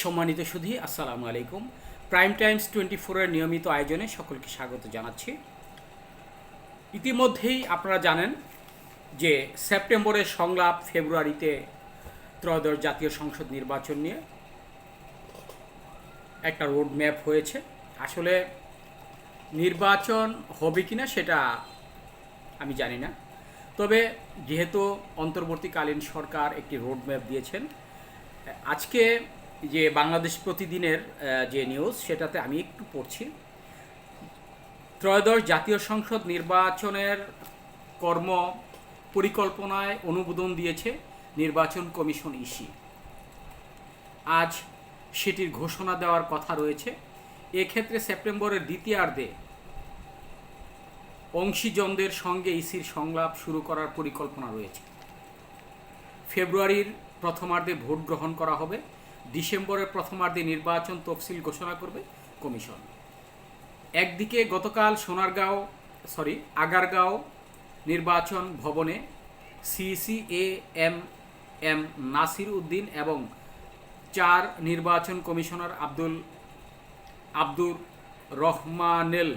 সম্মানিত সুধী, আসসালামু আলাইকুম। প্রাইম টাইমস টোয়েন্টি ফোরের নিয়মিত আয়োজনে সকলকে স্বাগত জানাচ্ছি। ইতিমধ্যেই আপনারা জানেন যে সেপ্টেম্বরের সংলাপ, ফেব্রুয়ারিতে ত্রয়োদশ জাতীয় সংসদ নির্বাচন নিয়ে একটা রোড ম্যাপ হয়েছে। আসলে নির্বাচন হবে কিনা সেটা আমি জানি না। তবে যেহেতু অন্তর্বর্তীকালীন সরকার একটি রোড ম্যাপ দিয়েছেন, আজকে যে বাংলাদেশ প্রতিদিনের যে নিউজ সেটাতে আমি একটু পড়ছি। ত্রয়োদশ জাতীয় সংসদ নির্বাচনের কর্ম পরিকল্পনায় অনুমোদন দিয়েছে নির্বাচন কমিশন ইসি। আজ সেটির ঘোষণা দেওয়ার কথা রয়েছে। এক্ষেত্রে সেপ্টেম্বরের দ্বিতীয়ার্ধে অংশীজনদের সঙ্গে ইসির সংলাপ শুরু করার পরিকল্পনা রয়েছে। ফেব্রুয়ারির প্রথমার্ধে ভোট গ্রহণ করা হবে। ডিসেম্বরের প্রথমার্ধে নির্বাচন তফসিল ঘোষণা করবে কমিশন। একদিকে গতকাল সোনারগাঁও সরি আগারগাঁও নির্বাচন ভবনে সিসি এ এম এম নাসির উদ্দিন এবং চার নির্বাচন কমিশনার আব্দুল, আব্দুর রহমানেল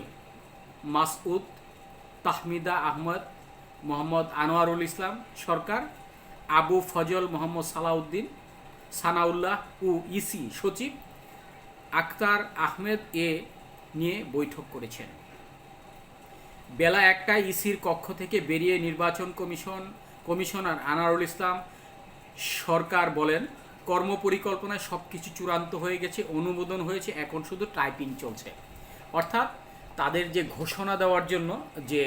মাসউদ, তাহমিদা আহমদ, মোহাম্মদ আনোয়ারুল ইসলাম সরকার, আবু ফজল মোহাম্মদ সালাউদ্দিন সানাউল্লাহ ও ইসি সচিব আক্তার আহমেদ এ নিয়ে বৈঠক করেছেন। বেলা একটায় ইসির কক্ষ থেকে বেরিয়ে নির্বাচন কমিশন, কমিশনার আনারুল ইসলাম সরকার বলেন, কর্মপরিকল্পনায় সব কিছু চূড়ান্ত হয়ে গেছে, অনুমোদন হয়েছে, এখন শুধু টাইপিং চলছে। অর্থাৎ তাদের যে ঘোষণা দেওয়ার জন্য যে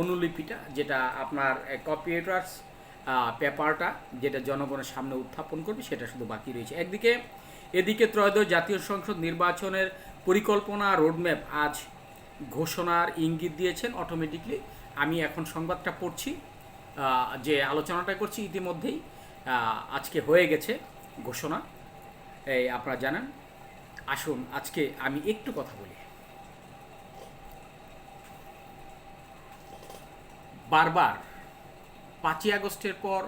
অনুলিপিটা, যেটা আপনার কম্পিউটার্স পেপারটা যেটা জনগণের সামনে উত্থাপন করবে, সেটা শুধু বাকি রয়েছে। একদিকে, এদিকে ত্রয়োদশ জাতীয় সংসদ নির্বাচনের পরিকল্পনা, রোডম্যাপ আজ ঘোষণার ইঙ্গিত দিয়েছেন অটোমেটিকলি আমি এখন সংবাদটা পড়ছি যে আলোচনাটা করছি ইতিমধ্যেই আজকে হয়ে গেছে ঘোষণা। এই আপনারা জানেন, আসুন আজকে আমি একটু কথা বলি। বারবার পাঁচই আগস্টের পর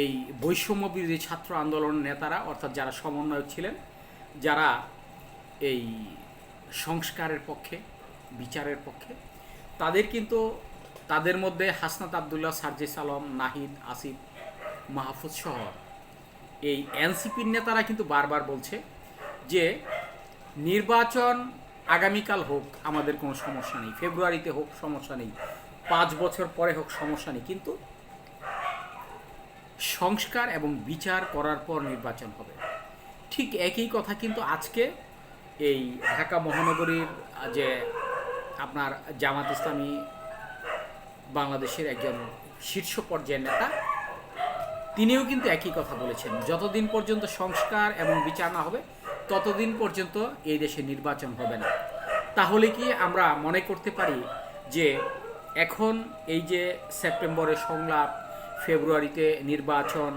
এই বৈষম্য বিরোধী ছাত্র আন্দোলন নেতারা, অর্থাৎ যারা সমন্বয়ক ছিলেন, যারা এই সংস্কারের পক্ষে, বিচারের পক্ষে, তাদের কিন্তু তাদের মধ্যে হাসনাত আবদুল্লাহ, সার্জিস আলম, নাহিদ, আসিফ, মাহফুজ সহ এই এনসিপির নেতারা কিন্তু বারবার বলছে যে নির্বাচন আগামীকাল হোক, আমাদের কোনো সমস্যা নেই, ফেব্রুয়ারিতে হোক, সমস্যা নেই। পাঁচ বছর পরে হোক, সমস্যা নেই। কিন্তু সংস্কার এবং বিচার করার পর নির্বাচন হবে। ঠিক একই কথা কিন্তু আজকে এই ঢাকা মহানগরীর যে আপনার জামাত ইসলামী বাংলাদেশের একজন শীর্ষ পর্যায়ের নেতা, তিনিও কিন্তু একই কথা বলেছেন। যতদিন পর্যন্ত সংস্কার এবং বিচার না হবে, ততদিন পর্যন্ত এই দেশে নির্বাচন হবে না। তাহলে কি আমরা মনে করতে পারি যে এখন এই যে সেপ্টেম্বরে সংলাপ, ফেব্রুয়ারিতে নির্বাচন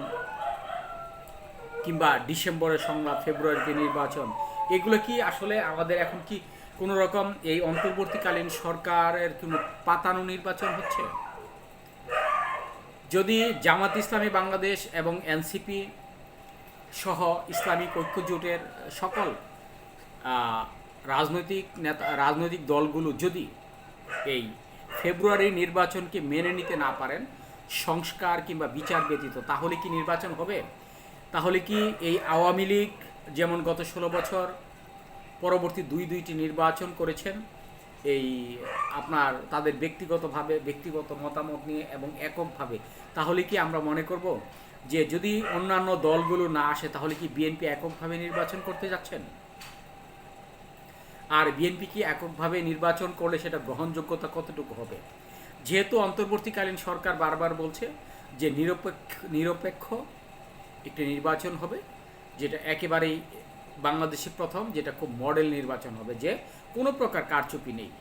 কিংবা ডিসেম্বরের সংলাপ, ফেব্রুয়ারিতে নির্বাচন, এগুলো কি আসলে আমাদের এখন কি কোনো রকম এই অন্তর্বর্তীকালীন সরকারের কোনো পাতানো নির্বাচন হচ্ছে? যদি জামাত ইসলামী বাংলাদেশ এবং এনসিপি সহ ইসলামিক ঐক্য জোটের সকল রাজনৈতিক নেতা, রাজনৈতিক দলগুলো যদি এই ফেব্রুয়ারি নির্বাচনকে মেনে নিতে না পারেন, সংস্কার কিংবা বিচার ব্যতীত, তাহলে কি নির্বাচন হবে? তাহলে কি এই আওয়ামী লীগ যেমন গত ষোলো বছর পরবর্তী দুই দুইটি নির্বাচন করেছেন, এই আপনার তাদের ব্যক্তিগতভাবে, ব্যক্তিগত মতামত নিয়ে এবং এককভাবে, তাহলে কি আমরা মনে করব যে যদি অন্যান্য দলগুলো না আসে, তাহলে কি বিএনপি এককভাবে নির্বাচন করতে যাচ্ছেন? আর বিএনপি কি এককভাবে নির্বাচন করলে সেটা গ্রহণযোগ্যতা কতটুকু হবে? যেহেতু অন্তর্বর্তীকালীন সরকার বারবার বলছে যে নিরপেক্ষ নিরপেক্ষ একটি নির্বাচন হবে, যেটা একেবারেই বাংলাদেশে প্রথম, যেটা খুব মডেল নির্বাচন হবে, যে কোনো প্রকার কারচুপি নেই।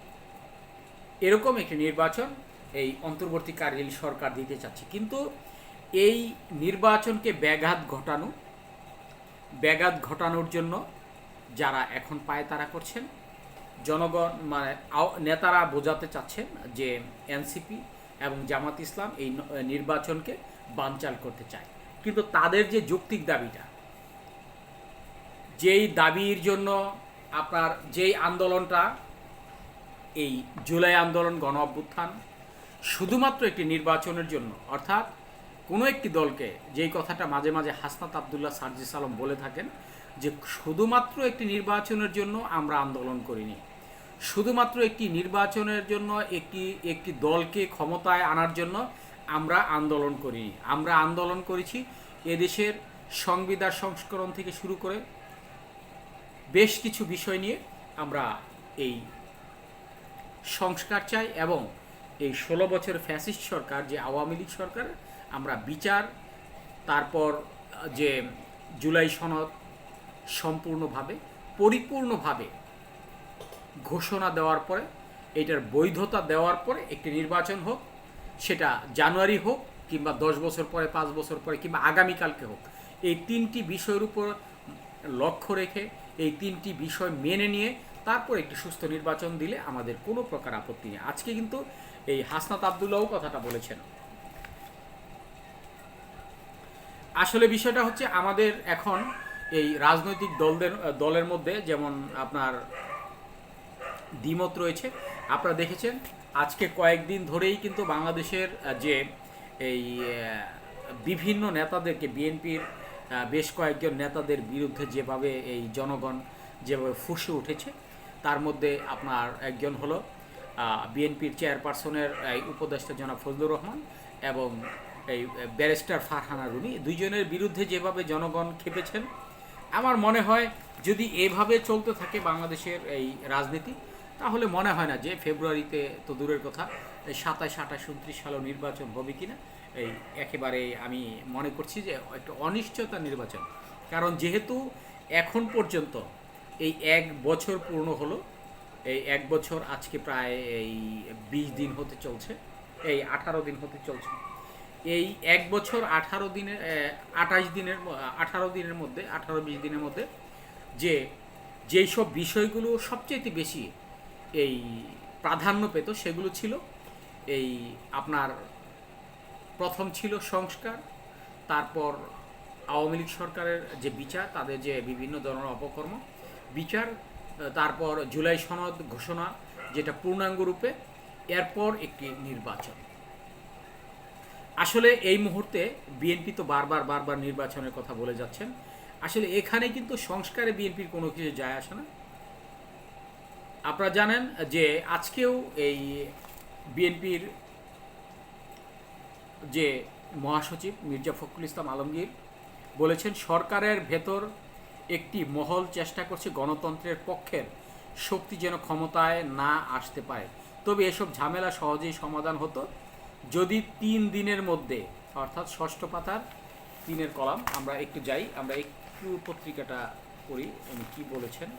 এরকম একটি নির্বাচন এই অন্তর্বর্তীকালীন সরকার দিতে চাচ্ছে। কিন্তু এই নির্বাচনকে ব্যাঘাত ঘটানো, ব্যাঘাত ঘটানোর জন্য যারা এখন পায় তারা করছেন, জনগণ মানে নেতারা বোঝাতে চাচ্ছেন যে এনসিপি এবং জামাত ইসলাম এই নির্বাচনকে বানচাল করতে চায়। কিন্তু তাদের যে যৌক্তিক দাবিটা, যেই দাবির জন্য আপনার যেই আন্দোলনটা, এই জুলাই আন্দোলন গণ অভ্যুত্থান, শুধুমাত্র একটি নির্বাচনের জন্য, অর্থাৎ কোনো একটি দলকে, যেই কথাটা মাঝে মাঝে হাসনাত আবদুল্লাহ সার্জিস আলম বলে থাকেন যে শুধুমাত্র একটি নির্বাচনের জন্য আমরা আন্দোলন করিনি। শুধুমাত্র একটি নির্বাচনের জন্য, একটি একটি দলকে ক্ষমতায় আনার জন্য আমরা আন্দোলন করিনি। আমরা আন্দোলন করেছি এদেশের সংবিধান সংস্করণ থেকে শুরু করে বেশ কিছু বিষয় নিয়ে আমরা এই সংস্কার চাই এবং এই ষোলো বছর ফ্যাসিস্ট সরকার, যে আওয়ামী লীগ সরকার, আমরা বিচার, তারপর যে জুলাই সনদ সম্পূর্ণভাবে, পরিপূর্ণভাবে ঘোষণা দেওয়ার পরে, এটার বৈধতা দেওয়ার পরে একটি নির্বাচন হোক, সেটা জানুয়ারি হোক কিংবা দশ বছর পরে, পাঁচ বছর পরে কিংবা আগামীকালকে হোক, এই তিনটি বিষয়ের উপর লক্ষ্য রেখে, এই তিনটি বিষয় মেনে নিয়ে তারপর একটি সুস্থ নির্বাচন দিলে আমাদের কোনো প্রকার আপত্তি নেই। আজকে কিন্তু এই হাসনাত আবদুল্লাহও কথাটা বলেছেন। আসলে বিষয়টা হচ্ছে আমাদের এখন এই রাজনৈতিক দলদের দলের মধ্যে যেমন আপনার দ্বিমত রয়েছে, আপনারা দেখেছেন আজকে কয়েকদিন ধরেই কিন্তু বাংলাদেশের যে এই বিভিন্ন নেতাদেরকে, বিএনপির বেশ কয়েকজন নেতাদের বিরুদ্ধে যেভাবে এই জনগণ যেভাবে ফুসে উঠেছে, তার মধ্যে আপনার একজন হলো বিএনপির চেয়ারপারসনের, এই উপদেষ্টা জনাব ফজলুর রহমান এবং এই ব্যারিস্টার ফারহানা রুনি দুইজনের বিরুদ্ধে যেভাবে জনগণ খেপেছেন আমার মনে হয় যদি এভাবে চলতে থাকে বাংলাদেশের এই রাজনীতি, তাহলে মনে হয় না যে ফেব্রুয়ারিতে তো দূরের কথা, এই সাতাশ, আঠাশ, উনত্রিশ সালেও নির্বাচন হবে কিনা, এই একেবারে আমি মনে করছি যে একটা অনিশ্চয়তা নির্বাচন। কারণ যেহেতু এখন পর্যন্ত এই এক বছর পূর্ণ হলো, এই এক বছর আজকে প্রায় এই বিশ দিন হতে চলছে, এই আঠারো দিন হতে চলছে এই এক বছর আঠারো দিনের আঠাশ দিনের আঠারো দিনের মধ্যে, আঠারো বিশ দিনের মধ্যে যে, যেই সব বিষয়গুলো সবচেয়ে বেশি এই প্রাধান্য পেত সেগুলো ছিল। এই আপনার প্রথম ছিল সংস্কার, তারপর আওয়ামী লীগ সরকারের যে বিচার, তাদের যে বিভিন্ন ধরনের অপকর্ম বিচার তারপর জুলাই সনদ ঘোষণা, যেটা পূর্ণাঙ্গ রূপে, এরপর একটি নির্বাচন। আসলে এই মুহূর্তে বিএনপি তো বারবার বারবার নির্বাচনের কথা বলে যাচ্ছেন। আসলে এখানে কিন্তু সংস্কারে বিএনপির কোনো কিছু যায় আসে না। আপনারা জানেন যে আজকেও এই বিএনপির যে মহাসচিব মির্জা ফখরুল ইসলাম আলমগীর বলেছেন, সরকারের ভেতর একটি মহল চেষ্টা করছে গণতন্ত্রের পক্ষের শক্তি যেন ক্ষমতায় না আসতে পারে। তবে এসব ঝামেলা সহজেই সমাধান হতো। যদি তিন দিনের মধ্যে, অর্থাৎ ষষ্ঠ পাতার তিনের কলাম, আমরা একটু যাই, আমরা একটু পত্রিকাটা পড়ি, উনি কি বলেছেন?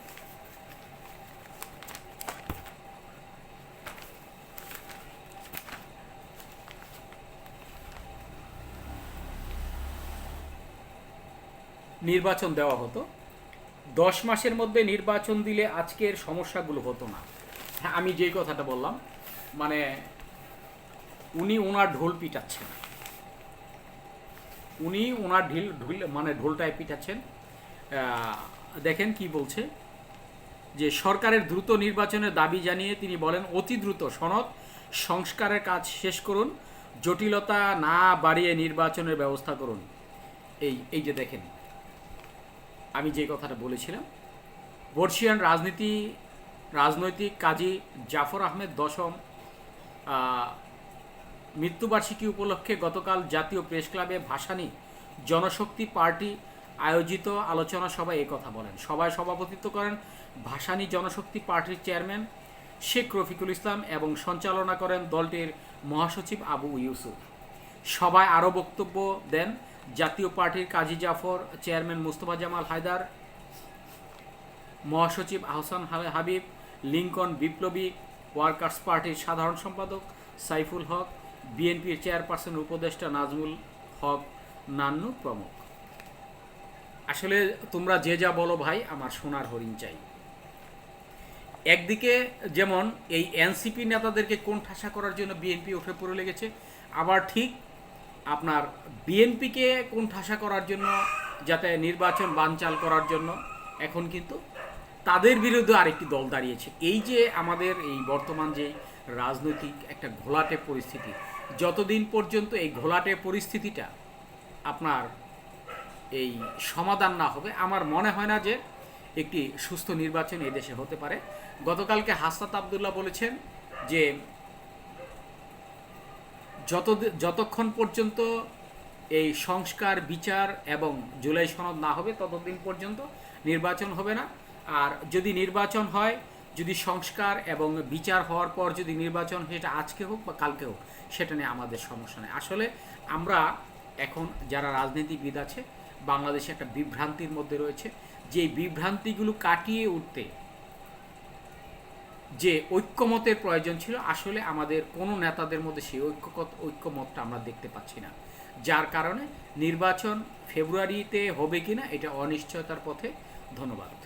নির্বাচন দেওয়া হতো। দশ মাসের মধ্যে নির্বাচন দিলে আজকের সমস্যাগুলো হতো না। হ্যাঁ আমি যেই কথাটা বললাম মানে উনি ওনার ঢোল পিটাচ্ছেন। উনি ওনার ঢিল, ঢুল মানে ঢোলটায় পিটাচ্ছেন। দেখেন কি বলছে? যে সরকারের দ্রুত নির্বাচনের দাবি জানিয়ে তিনি বলেন, অতি দ্রুত সনদ সংস্কারের কাজ শেষ করুন, জটিলতা না বাড়িয়ে নির্বাচনের ব্যবস্থা করুন। এই এই যে দেখেন, আমি যে কথাটা বলেছিলাম, বর্ষিয়ান রাজনীতি, রাজনৈতিক কাজী জাফর আহমেদ দশম মৃত্যুবার্ষিকী উপলক্ষে গতকাল জাতীয় প্রেস ক্লাবে ভাসানী জনশক্তি পার্টি আয়োজিত আলোচনা সভায় কথা বলেন। সভায় সভাপতিত্ব করেন ভাসানী জনশক্তি পার্টির চেয়ারম্যান শেখ রফিকুল ইসলাম এবং সঞ্চালনা করেন দলটির মহাসচিব আবু ইউসুফ। সভায় আরও বক্তব্য দেন জাতীয় পার্টির কাজী জাফর, চেয়ারম্যান মুস্তফা জামাল হায়দার, মহাসচিব আহসান হাবিব, লিঙ্কন বিপ্লবী ওয়ার্কার্স পার্টির সাধারণ সম্পাদক সাইফুল হক বিএনপির চেয়ারপারসন উপদেষ্টা নাজমুল হক নান্নু প্রমুখ। আসলে তোমরা যে যা বলো ভাই, আমার সোনার হরিণ চাই। একদিকে যেমন এই এনসিপি নেতাদেরকে কোণ ঠাসা করার জন্য বিএনপি উঠে পড়ে লেগেছে, আবার ঠিক আপনার বিএনপিকে কোণঠাসা করার জন্য, যাতে নির্বাচন বানচাল করার জন্য এখন কিন্তু তাদের বিরুদ্ধে আরেকটি দল দাঁড়িয়েছে। এই যে আমাদের এই বর্তমান যে রাজনৈতিক একটা ঘোলাটে পরিস্থিতি যতদিন পর্যন্ত এই ঘোলাটে পরিস্থিতিটা আপনার এই সমাধান না হবে, আমার মনে হয় না যে একটি সুস্থ নির্বাচন দেশে হতে পারে। গতকালকে হাসনাত আবদুল্লাহ বলেছেন যে যত যতক্ষণ পর্যন্ত এই সংস্কার, বিচার এবং জুলাই সনদ না হবে, ততদিন পর্যন্ত নির্বাচন হবে না। আর যদি নির্বাচন হয় যদি সংস্কার এবং বিচার হওয়ার পর যদি নির্বাচন সেটা আজকে হোক বা কালকে হোক, সেটা নিয়ে আমাদের সমস্যা নেই। আসলে আমরা এখন যারা রাজনীতিবিদ আছে, বাংলাদেশে একটা বিভ্রান্তির মধ্যে রয়েছে। যে বিভ্রান্তিগুলো কাটিয়ে উঠতে যে ঐক্যমতের প্রয়োজন ছিল, আসলে আমাদের কোনো নেতাদের মধ্যে সেই ঐক্যকত, ঐক্যমতটা আমরা দেখতে পাচ্ছি না। যার কারণে নির্বাচন ফেব্রুয়ারিতে হবে কিনা, এটা অনিশ্চয়তার পথে ধন্যবাদ।